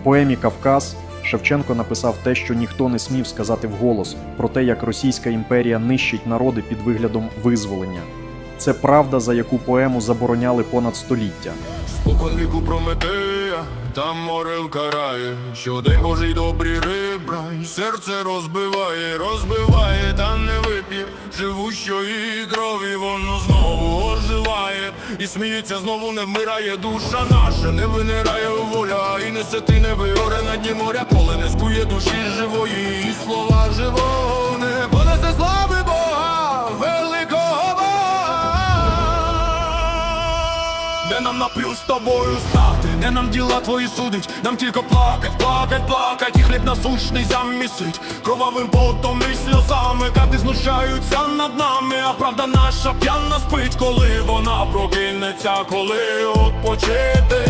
В поемі Кавказ Шевченко написав те, що ніхто не смів сказати вголос, про те, як Російська імперія нищить народи під виглядом визволення. Це правда, за яку поему забороняли понад століття. Споконвіку Прометея, там морил карає, щодень Божий добрі ребра, серце розбиває, розбиває, та не вип'є живущої крові, воно знову і сміється, знову не вмирає, душа наша, не винирає воля, і несе ти не вигоре на дні моря, коли не скує душі живої, і слова Бога. нам нам плюс з тобою стати, не нам діла твої судить, нам тільки плакать, плакать, плакать, і хліб насущний замісить. Кровавим потом і сльозами, кати знущаються над нами, а правда наша п'яна спить, коли вона прокинеться, коли отпочити